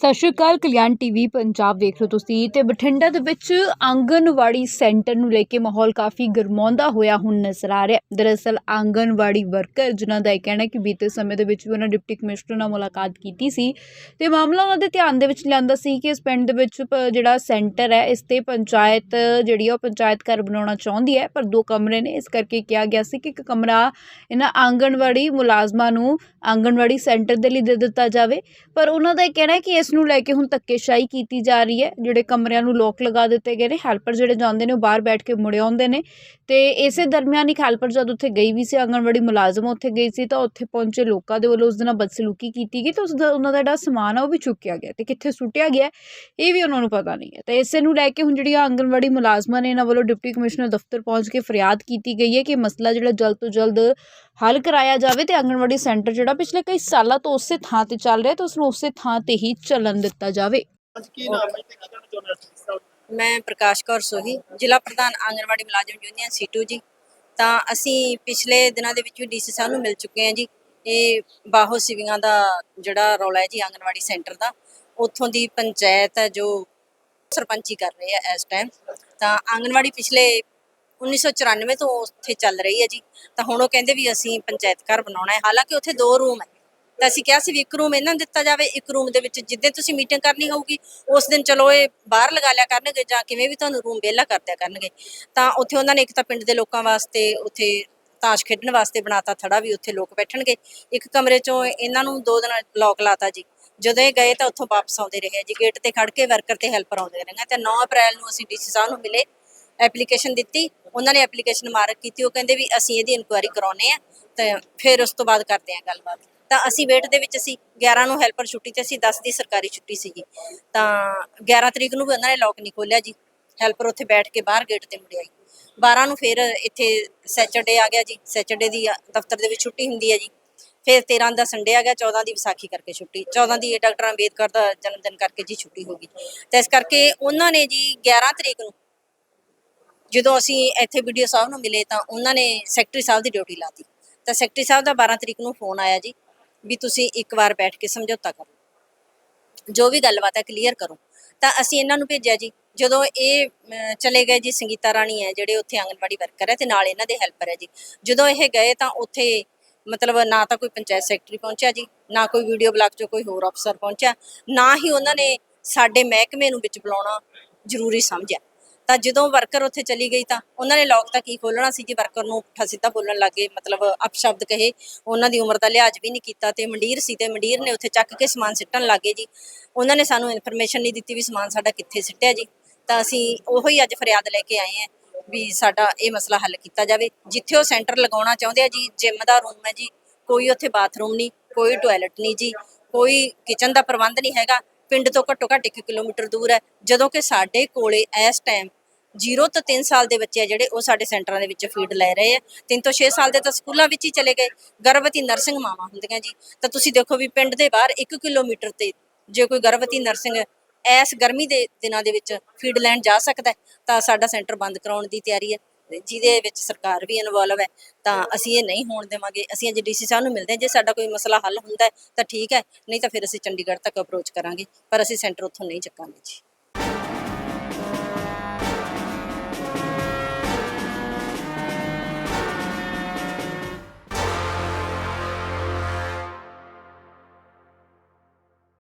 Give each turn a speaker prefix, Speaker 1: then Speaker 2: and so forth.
Speaker 1: ਸਤਿ ਸ਼੍ਰੀ ਅਕਾਲ, ਕਲਿਆਣ ਟੀਵੀ ਪੰਜਾਬ ਵੇਖ ਰਹੇ ਹੋ ਤੁਸੀਂ ਤੇ ਬਠਿੰਡਾ ਦੇ ਵਿੱਚ ਆਂਗਨਵਾੜੀ ਸੈਂਟਰ ਨੂੰ ਲੈ ਕੇ ਮਾਹੌਲ ਕਾਫੀ ਗਰਮਾਉਂਦਾ ਹੋਇਆ ਹੁਣ ਨਜ਼ਰ ਆ ਰਿਹਾ। ਦਰਅਸਲ ਆਂਗਨਵਾੜੀ ਵਰਕਰ, ਜਿਨ੍ਹਾਂ ਦਾ ਇਹ ਕਹਿਣਾ ਕਿ ਬੀਤੇ ਸਮੇਂ ਦੇ ਵਿੱਚ ਵੀ ਉਹਨਾਂ ਡਿਪਟੀ ਕਮਿਸ਼ਨਰ ਨਾਲ ਮੁਲਾਕਾਤ ਕੀਤੀ ਸੀ ਤੇ ਮਾਮਲਾ ਉਹਨਾਂ ਦੇ ਧਿਆਨ ਦੇ ਵਿੱਚ ਲਿਆਂਦਾ ਸੀ ਕਿ ਇਸ ਪਿੰਡ ਦੇ ਵਿੱਚ ਪ- ਜਿਹੜਾ ਸੈਂਟਰ ਹੈ, ਇਸ ਤੇ ਪੰਚਾਇਤ ਜਿਹੜੀ ਆ ਉਹ ਪੰਚਾਇਤ ਘਰ ਬਣਾਉਣਾ ਚਾਹੁੰਦੀ ਹੈ, ਪਰ ਦੋ ਕਮਰੇ ਨੇ, ਇਸ ਕਰਕੇ ਕਿਹਾ ਗਿਆ ਸੀ ਕਿ ਇੱਕ ਕਮਰਾ ਇਹਨਾਂ ਆਂਗਨਵਾੜੀ ਮੁਲਾਜ਼ਮਾਂ ਨੂੰ ਆਂਗਨਵਾੜੀ ਸੈਂਟਰ ਦੇ ਲਈ ਦੇ ਦਿੱਤਾ ਜਾਵੇ। ਪਰ ਉਹਨਾਂ ਦਾ ਇਹ ਕਹਿਣਾ ਹੈ ਕਿ ਇਸ ਨੂੰ ਲੈ ਕੇ ਹੁਣ ਧੱਕੇਸ਼ਾਹੀ ਕੀਤੀ ਜਾ ਰਹੀ ਹੈ। ਜਿਹੜੇ ਕਮਰਿਆਂ ਨੂੰ ਲੋਕ ਲਗਾ ਦਿੱਤੇ ਗਏ ਨੇ ਹੈਲਪਰ ਜਿਹੜੇ ਜਾਂਦੇ ਨੇ ਉਹ ਬਾਹਰ ਬੈਠ ਕੇ ਮੁੜੇ ਆਉਂਦੇ ਨੇ। ਤੇ ਇਸੇ ਦਰਮਿਆਨ ਇੱਕ ਹੈਲਪਰ ਜਦ ਉੱਥੇ ਗਈ ਵੀ ਸੀ, ਆਂਗਣਵਾੜੀ ਮੁਲਾਜ਼ਮ ਉੱਥੇ ਗਈ ਸੀ, ਤਾਂ ਉੱਥੇ ਪਹੁੰਚੇ ਲੋਕਾਂ ਦੇ ਵੱਲੋਂ ਉਸ ਦੇ ਨਾਲ ਬਦਸਲੂਕੀ ਕੀਤੀ ਗਈ ਤੇ ਉਸ ਦਾ ਉਹਨਾਂ ਦਾ ਜਿਹੜਾ ਸਮਾਨ ਆ ਉਹ ਵੀ ਚੁੱਕਿਆ ਗਿਆ ਤੇ ਕਿੱਥੇ ਸੁੱਟਿਆ ਗਿਆ, ਇਹ ਵੀ ਉਹਨਾਂ ਨੂੰ ਪਤਾ ਨਹੀਂ ਹੈ। ਤੇ ਇਸੇ ਨੂੰ ਲੈ ਕੇ ਹੁਣ ਜਿਹੜੀਆਂ ਆਂਗਣਵਾੜੀ ਮੁਲਾਜ਼ਮਾਂ ਨੇ, ਇਹਨਾਂ ਵੱਲੋਂ ਡਿਪਟੀ ਕਮਿਸ਼ਨਰ ਦਫ਼ਤਰ ਪਹੁੰਚ ਕੇ ਫਰਿਆਦ ਕੀਤੀ ਗਈ ਹੈ ਕਿ ਮਸਲਾ ਜਿਹੜਾ ਜਲਦ ਤੋਂ ਜਲਦ ਹੱਲ ਕਰਾਇਆ ਜਾਵੇ ਤੇ ਆਂਗਣਵਾੜੀ ਸੈਂਟਰ ਜਿਹੜਾ ਪਿਛਲੇ ਕਈ ਸਾਲਾਂ ਤੋਂ ਉਸੇ ਥਾਂ ਤੇ ਚੱਲ ਰਿਹਾ ਤੇ ਉਸ ਨੂੰ ਉਸੇ ਥਾਂ ਤੇ ਹੀ ਚੱਲਣ ਦਿੱਤਾ ਜਾਵੇ।
Speaker 2: ਹੈ ਹੋ?
Speaker 3: ਮੈਂ ਪ੍ਰਕਾਸ਼ ਕੌਰ ਸੋਹੀ ਜ਼ਿਲ੍ਹਾ ਪ੍ਰਧਾਨ ਆਂਗਣਵਾੜੀ ਮੁਲਾਜ਼ਮ ਯੂਨੀਅਨ ਸੀਟੂ ਜੀ। ਤਾਂ ਅਸੀਂ ਪਿਛਲੇ ਦਿਨਾਂ ਦੇ ਵਿੱਚ ਵੀ ਡੀਸੀ ਸਾਹਿਬ ਨੂੰ ਮਿਲ ਚੁੱਕੇ ਹਾਂ ਜੀ। ਇਹ ਬਾਹੋ ਸਿਵਿਆਂ ਦਾ ਜਿਹੜਾ ਰੌਲਾ ਹੈ ਜੀ ਆਂਗਣਵਾੜੀ ਸੈਂਟਰ ਦਾ ਉੱਥੋਂ ਦੀ ਪੰਚਾਇਤ ਹੈ ਜੋ ਸਰਪੰਚੀ ਕਰ ਰਹੇ ਆ ਇਸ ਟਾਈਮ ਤਾਂ ਆਂਗਣਵਾੜੀ ਪਿਛਲੇ 1994 ਤੋਂ ਉੱਥੇ ਚੱਲ ਰਹੀ ਹੈ ਜੀ। ਤਾਂ ਹੁਣ ਉਹ ਕਹਿੰਦੇ ਵੀ ਅਸੀਂ ਪੰਚਾਇਤ ਘਰ ਬਣਾਉਣਾ ਹੈ। ਹਾਲਾਂਕਿ ਉੱਥੇ ਦੋ ਰੂਮ ਹੈ। ਤਾਂ ਅਸੀਂ ਕਿਹਾ ਸੀ ਵੀ ਇੱਕ ਰੂਮ ਇਹਨਾਂ ਨੂੰ ਦਿੱਤਾ ਜਾਵੇ, ਇੱਕ ਰੂਮ ਦੇ ਵਿੱਚ ਜਿੱਦੇ ਤੁਸੀਂ ਮੀਟਿੰਗ ਕਰਨੀ ਹੋਊਗੀ, ਉਸ ਦਿਨ ਚਲੋ ਇਹ ਬਾਹਰ ਲਗਾ ਲਿਆ ਕਰਨਗੇ ਜਾਂ ਕਿਵੇਂ ਵੀ ਤੁਹਾਨੂੰ ਰੂਮ ਵਿਹਲਾ ਕਰ ਦਿਆ ਕਰਨਗੇ। ਤਾਂ ਉੱਥੇ ਉਹਨਾਂ ਨੇ ਇੱਕ ਤਾਂ ਪਿੰਡ ਦੇ ਲੋਕਾਂ ਵਾਸਤੇ ਉੱਥੇ ਤਾਸ਼ ਖੇਡਣ ਵਾਸਤੇ ਬਣਾਤਾ ਥੜਾ ਵੀ ਉੱਥੇ ਲੋਕ ਬੈਠਣਗੇ। ਇੱਕ ਕਮਰੇ ਚੋਂ ਇਹਨਾਂ ਨੂੰ ਦੋ ਦਿਨ ਲੋਕ ਲਾਤਾ ਜੀ। ਜਦੋਂ ਇਹ ਗਏ ਤਾਂ ਉੱਥੋਂ ਵਾਪਸ ਆਉਂਦੇ ਰਹੇ ਜੀ। ਗੇਟ ਤੇ ਖੜ ਕੇ ਵਰਕਰ ਤੇ ਹੈਲਪਰ ਆਉਂਦੇ ਰਹੇ ਤੇ 9 ਅਪ੍ਰੈਲ ਨੂੰ ਅਸੀਂ ਡੀਸੀ ਸਾਹਿਬ ਨੂੰ ਮਿਲੇ। ਐਪਲੀਕੇਸ਼ਨ ਦਿੱਤੀ, ਉਹਨਾਂ ਨੇ ਐਪਲੀਕੇਸ਼ਨ ਮਾਰਕ ਕੀਤੀ, ਉਹ ਕਹਿੰਦੇ ਵੀ ਅਸੀਂ ਇਹਦੀ ਇਨਕੁਆਇਰੀ ਕਰਾਉਨੇ ਆ ਤੇ ਫਿਰ ਉਸ ਤੋਂ ਬਾਅਦ ਕਰਦੇ ਆ ਗੱਲਬਾਤ। ਤਾਂ ਅਸੀਂ ਵੇਟ ਦੇ ਵਿੱਚ ਸੀ 11 ਨੂੰ ਹੈਲਪਰ ਛੁੱਟੀ ਤੇ ਅਸੀਂ 10 ਦੀ ਸਰਕਾਰੀ ਛੁੱਟੀ ਸੀਗੀ। ਤਾਂ 11 ਤਰੀਕ ਨੂੰ ਵੀ ਉਹਨਾਂ ਨੇ ਲੋਕ ਨਹੀਂ ਖੋਲਿਆ ਜੀ। ਹੈਲਪਰ ਉੱਥੇ ਬੈਠ ਕੇ ਬਾਹਰ ਗੇਟ ਤੇ ਮੁੜਿਆ ਜੀ। 12 ਨੂੰ ਫਿਰ ਇੱਥੇ ਸੈਚਰਡੇ ਆ ਗਿਆ ਜੀ। ਸੈਚਰਡੇ ਦੀ ਦਫ਼ਤਰ ਦੇ ਵਿੱਚ ਛੁੱਟੀ ਹੁੰਦੀ ਹੈ ਜੀ। ਫਿਰ 13 ਦਾ ਸੰਡੇ ਆ ਗਿਆ 14 ਦੀ ਵਿਸਾਖੀ ਕਰਕੇ ਛੁੱਟੀ। 14 ਦੀ ਡਾਕਟਰ ਅੰਬੇਦਕਰ ਦਾ ਜਨਮ ਦਿਨ ਕਰਕੇ ਜੀ ਛੁੱਟੀ ਹੋ ਗਈ। ਤਾਂ ਇਸ ਕਰਕੇ ਉਹਨਾਂ ਨੇ ਜੀ 11 ਤਰੀਕ ਨੂੰ ਜਦੋਂ ਅਸੀਂ ਇੱਥੇ ਵੀਡੀਓ ਸਾਹਿਬ ਨੂੰ ਮਿਲੇ ਤਾਂ ਉਹਨਾਂ ਨੇ ਸੈਕਟਰੀ ਸਾਹਿਬ ਦੀ ਡਿਊਟੀ ਲਾਤੀ। ਤਾਂ ਸੈਕਟਰੀ ਸਾਹਿਬ ਦਾ 12 ਤਰੀਕ ਨੂੰ ਫੋਨ ਆਇਆ ਜੀ ਵੀ ਤੁਸੀਂ ਇੱਕ ਵਾਰ ਬੈਠ ਕੇ ਸਮਝੌਤਾ ਕਰੋ। ਜੋ ਵੀ ਗੱਲਬਾਤ ਹੈ ਕਲੀਅਰ ਕਰੋ। ਤਾਂ ਅਸੀਂ ਇਹਨਾਂ ਨੂੰ ਭੇਜਿਆ ਜੀ। ਜਦੋਂ ਇਹ ਚਲੇ ਗਏ ਜੀ, ਸੰਗੀਤਾ ਰਾਣੀ ਹੈ, ਜਿਹੜੇ ਉੱਥੇ ਆਂਗਨਵਾੜੀ ਵਰਕਰ ਹੈ ਤੇ ਨਾਲ ਇਹਨਾਂ ਦੇ ਹੈਲਪਰ ਹੈ ਜੀ। ਜਦੋਂ ਇਹ ਗਏ ਤਾਂ ਉੱਥੇ ਮਤਲਬ ਨਾ ਤਾਂ ਕੋਈ ਪੰਚਾਇਤ ਸੈਕਟਰੀ ਪਹੁੰਚਿਆ ਜੀ, ਨਾ ਕੋਈ ਵੀਡੀਓ ਬਲਾਕ ਚੋਂ ਕੋਈ ਹੋਰ ਅਫਸਰ ਪਹੁੰਚਿਆ। ਨਾ ਹੀ ਉਹਨਾਂ ਨੇ ਸਾਡੇ ਮਹਿਕਮੇ ਨੂੰ ਵਿੱਚ ਬੁਲਾਉਣਾ ਜ਼ਰੂਰੀ ਸਮਝਿਆ। ਤਾਂ ਜਦੋਂ ਵਰਕਰ ਉੱਥੇ ਚਲੀ ਗਈ ਤਾਂ ਉਹਨਾਂ ਨੇ ਲੋਕ ਤਾਂ ਕੀ ਖੋਲਣਾ ਸੀ ਜੀ? ਵਰਕਰ ਨੂੰ ਪੁੱਠਾ ਸਿੱਧਾ ਬੋਲਣ ਲੱਗੇ, ਮਤਲਬ ਅਪਸ਼ਬਦ ਕਹੇ, ਉਹਨਾਂ ਦੀ ਉਮਰ ਦਾ ਲਿਹਾਜ਼ ਵੀ ਨਹੀਂ ਕੀਤਾ ਤੇ ਮੰਡੀਰ ਸੀ ਤੇ ਮੰਡੀਰ ਨੇ ਉੱਥੇ ਚੱਕ ਕੇ ਸਮਾਨ ਸਿੱਟਣ ਲੱਗੇ ਜੀ। ਉਹਨਾਂ ਨੇ ਸਾਨੂੰ ਇਨਫੋਰਮੇਸ਼ਨ ਨਹੀਂ ਦਿੱਤੀ ਵੀ ਸਮਾਨ ਸਾਡਾ ਕਿੱਥੇ ਸਿੱਟਿਆ ਜੀ। ਤਾਂ ਅਸੀਂ ਉਹੋ ਹੀ ਅੱਜ ਫਰਿਆਦ ਲੈ ਕੇ ਆਏ ਹਾਂ ਵੀ ਸਾਡਾ ਇਹ ਮਸਲਾ ਹੱਲ ਕੀਤਾ ਜਾਵੇ। ਜਿੱਥੇ ਉਹ ਸੈਂਟਰ ਲਗਾਉਣਾ ਚਾਹੁੰਦੇ ਆ ਜੀ ਜਿਮ ਦਾ ਰੂਮ ਹੈ ਜੀ, ਕੋਈ ਉੱਥੇ ਬਾਥਰੂਮ ਨਹੀਂ, ਕੋਈ ਟਾਇਲਟ ਨਹੀਂ ਜੀ, ਕੋਈ ਕਿਚਨ ਦਾ ਪ੍ਰਬੰਧ ਨਹੀਂ ਹੈਗਾ। ਪਿੰਡ ਤੋਂ ਘੱਟੋ ਘੱਟ 1 ਕਿਲੋਮੀਟਰ ਦੂਰ ਹੈ। ਜਦੋਂ ਕਿ ਸਾਡੇ ਕੋਲੇ ਇਸ ਟਾਈਮ 0 ਤੋਂ 3 ਸਾਲ ਦੇ ਬੱਚੇ ਆ ਜਿਹੜੇ, ਉਹ ਸਾਡੇ ਸੈਂਟਰਾਂ ਦੇ ਵਿੱਚ ਫੀਡ ਲੈ ਰਹੇ ਆ। 3 ਤੋਂ 6 ਸਾਲ ਦੇ ਤਾਂ ਸਕੂਲਾਂ ਵਿੱਚ ਹੀ ਚਲੇ ਗਏ। ਗਰਭਵਤੀ ਨਰਸਿੰਗ ਮਾਵਾਂ ਹੁੰਦੀਆਂ ਜੀ। ਤਾਂ ਤੁਸੀਂ ਦੇਖੋ ਵੀ ਪਿੰਡ ਦੇ ਬਾਹਰ 1 ਕਿਲੋਮੀਟਰ ਤੇ ਜੇ ਕੋਈ ਗਰਭਵਤੀ ਨਰਸਿੰਗ ਐਸ ਗਰਮੀ ਦੇ ਦਿਨਾਂ ਦੇ ਵਿੱਚ ਫੀਡ ਲੈਣ ਜਾ ਸਕਦਾ ਤਾਂ ਸਾਡਾ ਸੈਂਟਰ ਬੰਦ ਕਰਾਉਣ ਦੀ ਤਿਆਰੀ ਹੈ। ਜਿਹਦੇ ਵਿੱਚ ਸਰਕਾਰ ਵੀ ਇਨਵੋਲਵ ਹੈ। ਤਾਂ ਅਸੀਂ ਇਹ ਨਹੀਂ ਹੋਣ ਦੇਵਾਂਗੇ। ਅਸੀਂ ਅੱਜ ਡੀਸੀ ਸਾਹਿਬ ਨੂੰ ਮਿਲਦੇ ਹਾਂ। ਜੇ ਸਾਡਾ ਕੋਈ ਮਸਲਾ ਹੱਲ ਹੁੰਦਾ ਤਾਂ ਠੀਕ ਹੈ। ਨਹੀਂ ਤਾਂ ਫਿਰ ਅਸੀਂ ਚੰਡੀਗੜ੍ਹ ਤੱਕ ਅਪਰੋਚ ਕਰਾਂਗੇ। ਪਰ ਅਸੀਂ ਸੈਂਟਰ ਉੱਥੋਂ ਨਹੀਂ ਚੱਕਾਂਗੇ ਜੀ।